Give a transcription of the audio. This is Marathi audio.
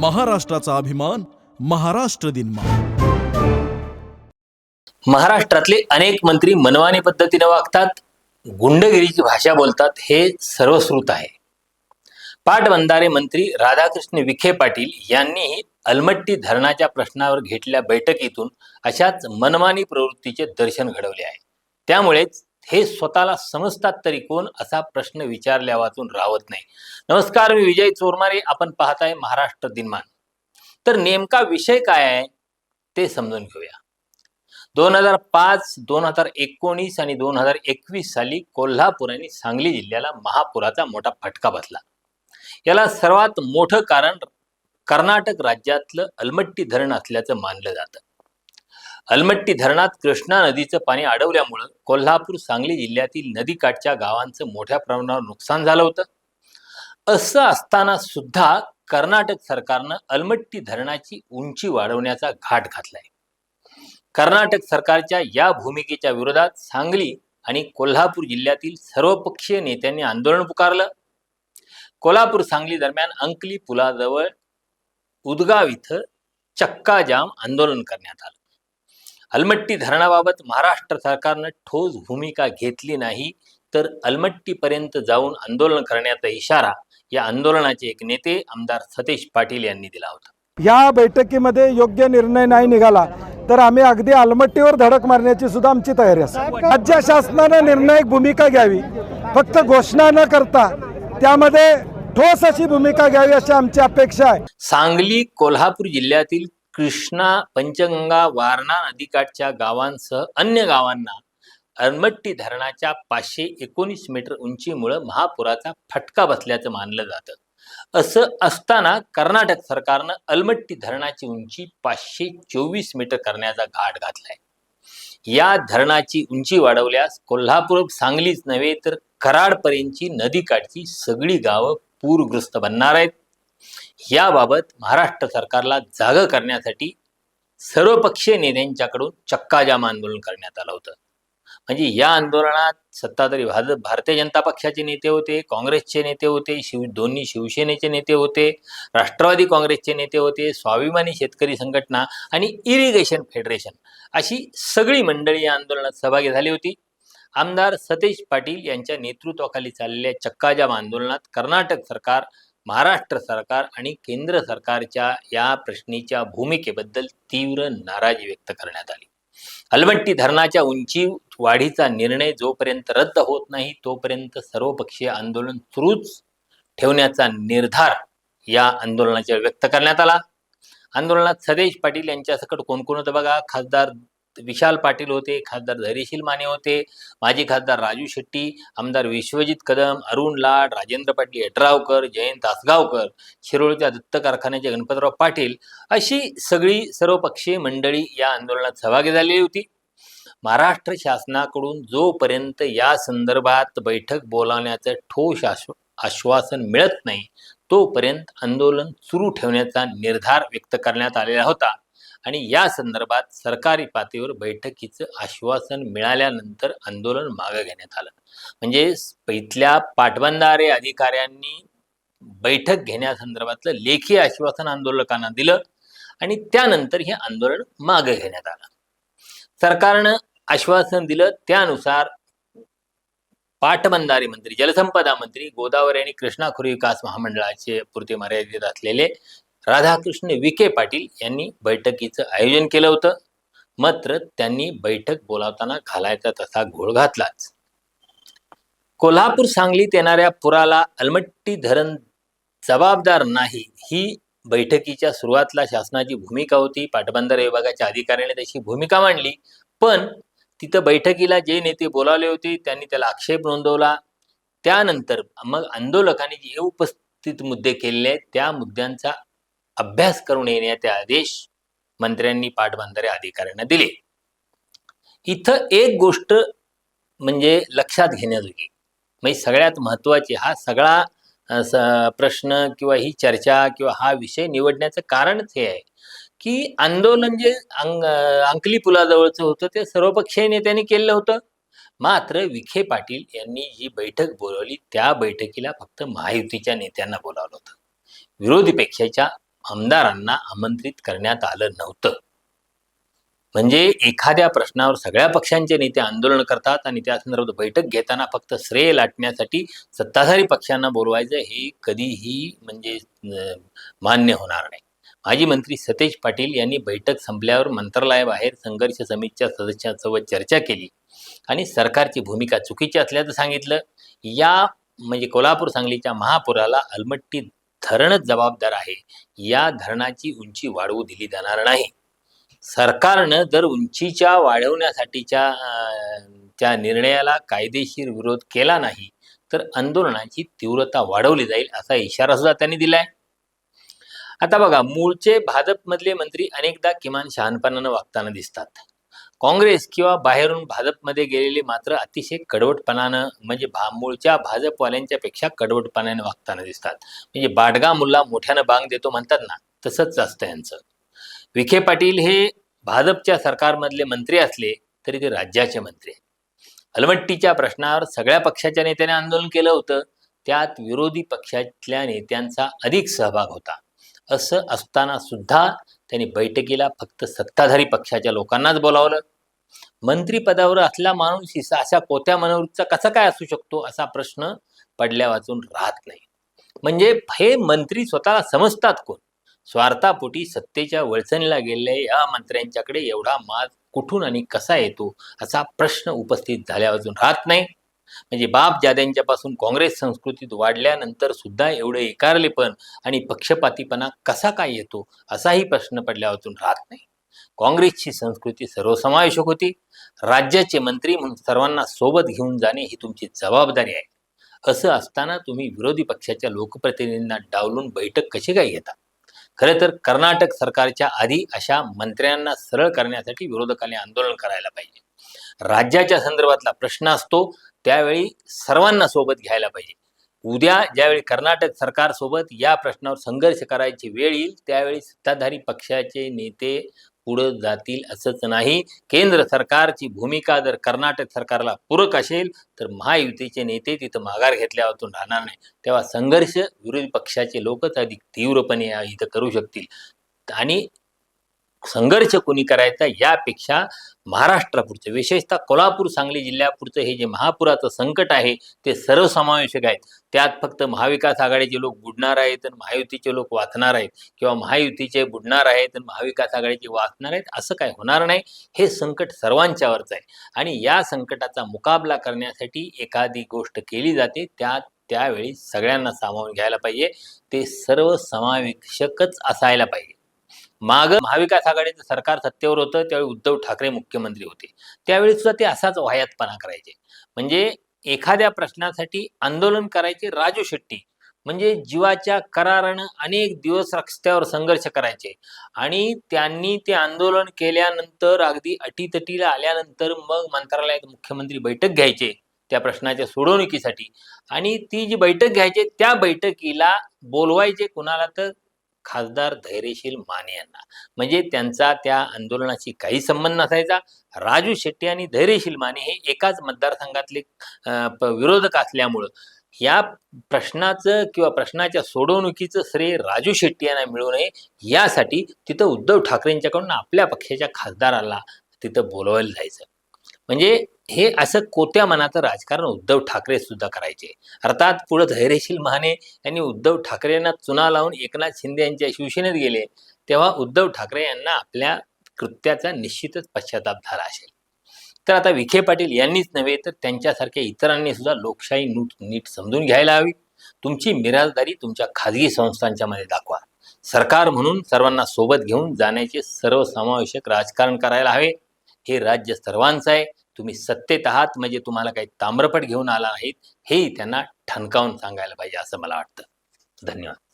महाराष्ट्राचा अभिमान महाराष्ट्र दिन महाराष्ट्रातले अनेक मंत्री मनवाने पद्धतीने वागतात गुंडगिरीची भाषा बोलतात हे सर्वश्रुत आहे. पाटबंधारे मंत्री राधाकृष्ण विखे पाटील यांनीही अलमट्टी धरणाच्या प्रश्नावर घेतलेल्या बैठकीतून अशाच मनमानी प्रवृत्तीचे दर्शन घडवले आहे. त्यामुळेच हे स्वतःला समजतात तरी कोण असा प्रश्न विचारल्या वाचून राहत नाही. नमस्कार मी विजय चोरमारे. आपण पाहताय महाराष्ट्र दिनमान. तर नेमका विषय काय आहे ते समजून घेऊया. दोन हजार पाच दोन हजार एकोणीस आणि दोन हजार एकवीस साली कोल्हापूर आणि सांगली जिल्ह्याला महापुराचा मोठा फटका बसला. याला सर्वात मोठं कारण कर्नाटक राज्यातलं अलमट्टी धरण असल्याचं मानलं जातं. अलमट्टी धरणात कृष्णा नदीचं पाणी अडवल्यामुळं कोल्हापूर सांगली जिल्ह्यातील नदीकाठच्या गावांचं मोठ्या प्रमाणावर नुकसान झालं होतं. असं असताना सुद्धा कर्नाटक सरकारनं अलमट्टी धरणाची उंची वाढवण्याचा घाट घातलाय. कर्नाटक सरकारच्या या भूमिकेच्या विरोधात सांगली आणि कोल्हापूर जिल्ह्यातील सर्वपक्षीय नेत्यांनी आंदोलन पुकारलं. कोल्हापूर सांगली दरम्यान अंकली पुलाजवळ उदगाव इथं चक्काजाम आंदोलन करण्यात आलं. अलमट्टी धरणाबाबत महाराष्ट्र सरकारनं ठोस भूमिका घेतली नाही तर अलमट्टीपर्यंत जाऊन आंदोलन करण्याचा इशारा या आंदोलनाचे एक नेते आमदार सतेज पाटील यांनी दिला होता. या बैठकीमध्ये योग्य निर्णय नाही निघाला तर आम्ही अगदी आलमट्टीवर धडक मारण्याची सुद्धा आमची तयारी असेल. राज्य शासनानं निर्णायक भूमिका घ्यावी फक्त घोषणा न करता त्यामध्ये ठोस अशी भूमिका घ्यावी अशी आमची अपेक्षा आहे. सांगली कोल्हापूर जिल्ह्यातील कृष्णा पंचगंगा वारणा नदीकाठच्या गावांसह अन्य गावांना अलमट्टी धरणाच्या पाचशे एकोणीस मीटर उंचीमुळं महापुराचा फटका बसल्याचं मानलं जातं. असं असताना कर्नाटक सरकारनं अलमट्टी धरणाची उंची पाचशे चोवीस मीटर करण्याचा घाट घातलाय. या धरणाची उंची वाढवल्यास कोल्हापूर सांगलीच नव्हे तर कराडपर्यंतची नदीकाठची सगळी गावं पूरग्रस्त बनणार आहेत. याबाबत महाराष्ट्र सरकारला जाग करण्यासाठी सर्वपक्षीय नेत्यांच्याकडून चक्काजाम आंदोलन करण्यात आलं होतं. म्हणजे या आंदोलनात सत्ताधारी भाजप भारतीय जनता पक्षाचे नेते होते काँग्रेसचे नेते होते शिव दोन्ही शिवसेनेचे नेते होते राष्ट्रवादी काँग्रेसचे नेते होते स्वाभिमानी शेतकरी संघटना आणि इरिगेशन फेडरेशन अशी सगळी मंडळी या आंदोलनात सहभागी झाली होती. आमदार सतेज पाटील यांच्या नेतृत्वाखाली चाललेल्या चक्काजाम आंदोलनात कर्नाटक सरकार महाराष्ट्र सरकार आणि केंद्र सरकारच्या या प्रश्नीच्या भूमिकेबद्दल तीव्र नाराजी व्यक्त करण्यात आली. अलमट्टी धरणाच्या उंची वाढीचा निर्णय जोपर्यंत रद्द होत नाही तोपर्यंत सर्वपक्षीय आंदोलन सुरूच ठेवण्याचा निर्धार या आंदोलनाच्या व्यक्त करण्यात आला. आंदोलनात सदेश पाटील यांच्यासकट कोण कोण होतं बघा? खासदार विशाल पाटील होते खासदार धैर्यशील माने होते माजी खासदार राजू शेट्टी आमदार विश्वजित कदम अरुण लाड राजेंद्र पाटील यड्रावकर जयंत आसगावकर शिरोळच्या दत्त कारखान्याचे गणपतराव पाटील अशी सगळी सर्वपक्षीय मंडळी या आंदोलनात सहभागी झालेली होती. महाराष्ट्र शासनाकडून जोपर्यंत या संदर्भात बैठक बोलावण्याचं ठोस आश्व आश्वासन मिळत नाही तोपर्यंत आंदोलन सुरू ठेवण्याचा निर्धार व्यक्त करण्यात आलेला होता. आणि या संदर्भात सरकारी पातळीवर बैठकीचं आश्वासन मिळाल्यानंतर आंदोलन मागे घेण्यात आलं. म्हणजे इथल्या पाटबंधारे अधिकाऱ्यांनी बैठक घेण्यासंदर्भातलं लेखी आश्वासन आंदोलकांना दिलं आणि त्यानंतर हे आंदोलन मागे घेण्यात आलं. सरकारनं आश्वासन दिलं त्यानुसार पाटबंधारे मंत्री जलसंपदा मंत्री गोदावरी आणि कृष्णा खोरी विकास महामंडळाचे पुरते मर्यादित असलेले राधाकृष्ण विखे पाटील यांनी बैठकीचं आयोजन केलं होतं. मात्र त्यांनी बैठक बोलावताना घालायचा तसा घोळ घातलाच. कोल्हापूर सांगलीत येणाऱ्या पुराला अलमट्टी धरण जबाबदार नाही ही बैठकीच्या सुरुवातला शासनाची भूमिका होती. पाटबंधारे विभागाच्या अधिकाऱ्याने तशी भूमिका मांडली. पण तिथं बैठकीला जे नेते बोलावले होते त्यांनी त्याला आक्षेप नोंदवला. त्यानंतर मग आंदोलकांनी जे उपस्थित मुद्दे केलेले आहेत त्या मुद्द्यांचा अभ्यास करून येण्याचे आदेश मंत्र्यांनी पाटबंधारे अधिकाऱ्यांना दिले. इथं एक गोष्ट म्हणजे लक्षात घेण्याजोगी. म्हणजे सगळ्यात महत्वाची हा सगळा प्रश्न किंवा ही चर्चा किंवा हा विषय निवडण्याचं कारणच हे आहे की आंदोलन जे अंग अंकली पुलाजवळचं होतं ते सर्वपक्षीय नेत्यांनी केलेलं होतं. मात्र विखे पाटील यांनी जी बैठक बोलावली त्या बैठकीला फक्त महायुतीच्या नेत्यांना बोलावलं होतं. विरोधी पक्षाच्या आमदारांना आमंत्रित करण्यात आलं नव्हतं. म्हणजे एखाद्या प्रश्नावर सगळ्या पक्षांचे नेते आंदोलन करतात आणि त्या संदर्भात बैठक घेताना फक्त श्रेय लाटण्यासाठी सत्ताधारी पक्षांना बोलवायचं हे कधीही म्हणजे मान्य होणार नाही. माजी मंत्री सतेज पाटील यांनी बैठक संपल्यावर मंत्रालयाबाहेर संघर्ष समितीच्या सदस्यांसोबत चर्चा केली आणि सरकारची भूमिका चुकीची असल्याचं सांगितलं. या म्हणजे कोल्हापूर सांगलीच्या महापुराला अलमट्टी धरणच जबाबदार आहे. या धरणाची उंची वाढवू दिली जाणार नाही. सरकारनं जर उंचीच्या वाढवण्यासाठीच्या त्या निर्णयाला कायदेशीर विरोध केला नाही तर आंदोलनाची तीव्रता वाढवली जाईल असा इशारा सुद्धा त्यांनी दिलाय. आता बघा मूळचे भाजपमधले मंत्री अनेकदा किमान शहाणपणानं वागताना दिसतात. काँग्रेस किंवा बाहेरून भाजपमध्ये गेलेले मात्र अतिशय कडवटपणानं म्हणजे भा मूळच्या भाजपवाल्यांच्या पेक्षा कडवटपणाने वागताना दिसतात. म्हणजे बाडगा मुल्ला मोठ्यानं बांग देतो म्हणतात ना तसंच असतं यांचं. विखे पाटील हे भाजपच्या सरकारमधले मंत्री असले तरी ते राज्याचे मंत्री. आहेत. अलमट्टीच्या प्रश्नावर सगळ्या पक्षाच्या नेत्याने आंदोलन केलं होतं. त्यात विरोधी पक्षातल्या नेत्यांचा अधिक सहभाग होता. असं असताना सुद्धा त्यांनी बैठकीला फक्त सत्ताधारी पक्षाच्या लोकांनाच बोलावलं. मंत्रीपदावर असला माणूस हिसा अशा कोत्या मनोवृत्तीचा कसा काय असू शकतो असा प्रश्न पडल्या वाचून राहत नाही. म्हणजे हे मंत्री स्वतःला समजतात कोण? स्वार्थापोटी सत्तेच्या वळचणीला गेलेल्या या मंत्र्यांच्याकडे एवढा माज कुठून आणि कसा येतो असा प्रश्न उपस्थित झाल्या वाचून राहत नाही. म्हणजे बाप जाद्यांच्या पासून काँग्रेस संस्कृतीत वाढल्यानंतर सुद्धा एवढे एकारलेपण आणि पक्षपातीपणा कसा काय येतो असाही प्रश्न पडल्यावरून राहत नाही. काँग्रेसची संस्कृती सर्वसमावेशक होती. राज्याचे मंत्री म्हणून सर्वांना सोबत घेऊन जाणे ही तुमची जबाबदारी आहे. असं असताना तुम्ही विरोधी पक्षाच्या लोकप्रतिनिधींना डावलून बैठक कशी काय घेता? खरं तर कर्नाटक सरकारच्या आधी अशा मंत्र्यांना सरळ करण्यासाठी विरोधकांनी आंदोलन करायला पाहिजे. राज्याच्या संदर्भातला प्रश्न असतो त्यावेळी सर्वांना सोबत घ्यायला पाहिजे. उद्या ज्यावेळी कर्नाटक सरकारसोबत या प्रश्नावर संघर्ष करायची वेळ येईल त्यावेळी सत्ताधारी पक्षाचे नेते पुढे जातील असंच नाही. केंद्र सरकारची भूमिका जर कर्नाटक सरकारला पूरक असेल तर महायुतीचे नेते तिथं माघार घेतल्यावरून राहणार नाही. तेव्हा संघर्ष विरोधी पक्षाचे लोकच अधिक तीव्रपणे इथं करू शकतील. आणि संघर्ष कोणी करायचा यापेक्षा महाराष्ट्रापुरचं विशेषतः कोल्हापूर सांगली जिल्ह्यापुरचं हे जे महापुराचं संकट आहे ते सर्वसमावेशक आहेत. त्यात फक्त महाविकास आघाडीचे लोक बुडणार आहेत तर महायुतीचे लोक वाचणार आहेत. किंवा महायुतीचे बुडणार आहेत तर महाविकास आघाडीचे वाचणार आहेत असं काय होणार नाही. हे संकट सर्वांच्यावरचं आहे. आणि या संकटाचा मुकाबला करण्यासाठी एखादी गोष्ट केली जाते त्या त्यावेळी सगळ्यांना सामावून घ्यायला पाहिजे. ते सर्वसमावेशकच असायला पाहिजे. माग महाविकास आघाडीचं सरकार सत्तेवर होतं त्यावेळी उद्धव ठाकरे मुख्यमंत्री होते. त्यावेळी सुद्धा ते असाच वाह्यातपणा करायचे. म्हणजे एखाद्या प्रश्नासाठी आंदोलन करायचे राजू शेट्टी. म्हणजे जीवाच्या करारानं अनेक दिवस रस्त्यावर संघर्ष करायचे. आणि त्यांनी ते आंदोलन केल्यानंतर अगदी अटीतटीला आल्यानंतर मग मंत्रालयात मुख्यमंत्री बैठक घ्यायचे त्या प्रश्नाच्या सोडवणुकीसाठी. आणि ती जी बैठक घ्यायची त्या बैठकीला बोलवायचे कुणाला तर खासदार धैर्यशील माने यांना. म्हणजे त्यांचा त्या आंदोलनाशी काही संबंध नसायचा. राजू शेट्टी आणि धैर्यशील माने हे एकाच मतदारसंघातले प- विरोधक असल्यामुळं या प्रश्नाचं किंवा प्रश्नाच्या सोडवणुकीचं श्रेय राजू शेट्टी यांना मिळू नये यासाठी तिथं उद्धव ठाकरेंच्याकडून आपल्या पक्षाच्या खासदाराला तिथं बोलवायला जायचं. म्हणजे हे असं कोत्या मनाचं राजकारण उद्धव ठाकरे सुद्धा करायचे. अर्थात पुढे धैर्यशील महाने यांनी उद्धव ठाकरेंना चुना लावून एकनाथ शिंदे यांच्या शिवसेनेत गेले तेव्हा उद्धव ठाकरे यांना आपल्या कृत्याचा निश्चितच पश्चाताप झाला असेल. तर आता विखे पाटील यांनीच नव्हे तर त्यांच्यासारख्या इतरांनी सुद्धा लोकशाही नीट नीट समजून घ्यायला हवी. तुमची मिराजदारी तुमच्या खाजगी संस्थांच्या मध्ये दाखवा. सरकार म्हणून सर्वांना सोबत घेऊन जाण्याचे सर्वसमावेशक राजकारण करायला हवे. हे राज्य सर्वांचं आहे. तुम्ही सत्तेत आहात म्हणजे तुम्हाला काही ताम्रपट घेऊन आला आहेत हेही त्यांना ठणकावून सांगायला पाहिजे असं मला वाटतं. धन्यवाद.